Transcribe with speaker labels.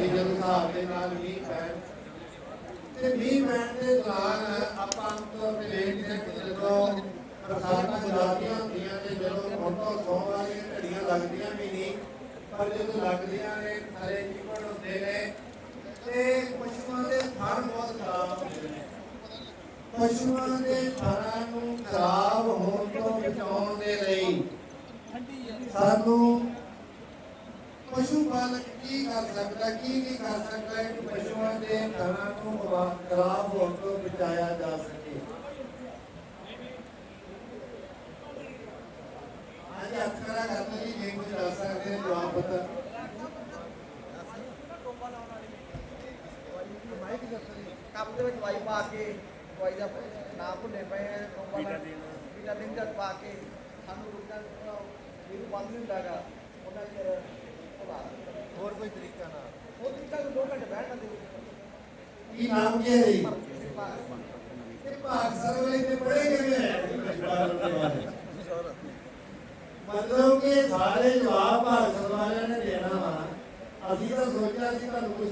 Speaker 1: ਵੀ ਹਿਸਾਬ ਦੇ ਨਾਲ ਮੀਂਹ ਪੈਣ ਤੇ ਮੀਂਹ ਪੈਣ ਦੇ ਦੌਰਾਨ ਆਪਾਂ ਆਮ ਤੌਰ ਤੇ ਜਦੋਂ ਬਰਸਾਤਾਂ ਜ਼ਿਆਦੀਆਂ ਹੁੰਦੀਆਂ ਨੇ, ਜਦੋਂ ਹੁਣ ਤੋਂ ਵਾਲੀਆਂ ਘੜੀਆਂ ਲੱਗਦੀਆਂ ਵੀ ਨਹੀਂ, ਪਰ ਜਦੋਂ ਲੱਗਦੀਆਂ ਨੇ ਸਾਰੇ ਚਿਪੜ ਹੁੰਦੇ ਨੇ, ਤੇ ਪਸ਼ੂਆਂ ਦੇ ਥਣ ਬਹੁਤ ਖਰਾਬ ਹੁੰਦੇ ਨੇ। ਪਸ਼ੂਆਂ ਦੇ ਥਣਾਂ ਨੂੰ ਖਰਾਬ ਹੋਣ ਤੋਂ ਬਚਾਉਣ ਦੇ ਲਈ ਸਾਨੂੰ ਪਸ਼ੂ ਪਾਲਕ ਕੀ ਕਰ ਸਕਦਾ ਕੀ ਕੀ ਕਰ ਸਕਦਾ ਹੈ ਕਿ ਪਸ਼ੂਆਂ ਦੇ ਥਣਾਂ ਨੂੰ ਖਰਾ- ਖਰਾਬ ਹੋਣ ਤੋਂ ਬਚਾਇਆ ਜਾ ਸਕੇ। ਅੱਜ ਖੜਾ ਕਰਨਾ ਜੀ ਜੇ ਕੋਈ ਦੱਸ ਸਕਦੇ ਨੇ ਜਵਾਬ ਪਤਾ
Speaker 2: ਕੱਪ ਦੇ ਵਿੱਚ ਦਵਾਈ ਪਾ ਕੇ ਦਵਾਈ ਦਾ ਨਾਮ ਭੁੱਲੇ ਪਏ ਆ ਕੰਪਾ ਦਾ ਵਿਟਾਮਿਨ ਦਾ ਪਾ ਕੇ ਸਾਨੂੰ ਰੁਕਣਾ ਇਹ ਬੰਦ ਨਹੀਂ ਹੁੰਦਾਗਾ ਉਹਨਾਂ
Speaker 3: ਹੋਰ ਕੋਈ ਤਰੀਕਾ ਨਾ।
Speaker 2: ਉਹ ਤਰੀਕਾ ਨੂੰ ਦੋ ਘੰਟੇ ਬੈਠ ਜਾਂਦੇ
Speaker 1: ਕੀ ਨਾਮ ਕੀ ਹੈ ਜੀ?
Speaker 2: ਕਿਰਪਾ
Speaker 1: ਇਹ ਭਾਗ ਸਰਵਲੇ ਤੇ ਪੜੇ ਕਿਵੇਂ ਹੈ? ਮਤਲਬ ਕਿ ਸਾਰੇ ਜਵਾਬ ਭਾਗ ਸਰਵਾਲਿਆਂ ਨੇ ਦੇਣਾ ਵਾ। ਅਸੀਂ ਤਾਂ ਸੋਚਿਆ ਸੀ ਤੁਹਾਨੂੰ ਕੁਝ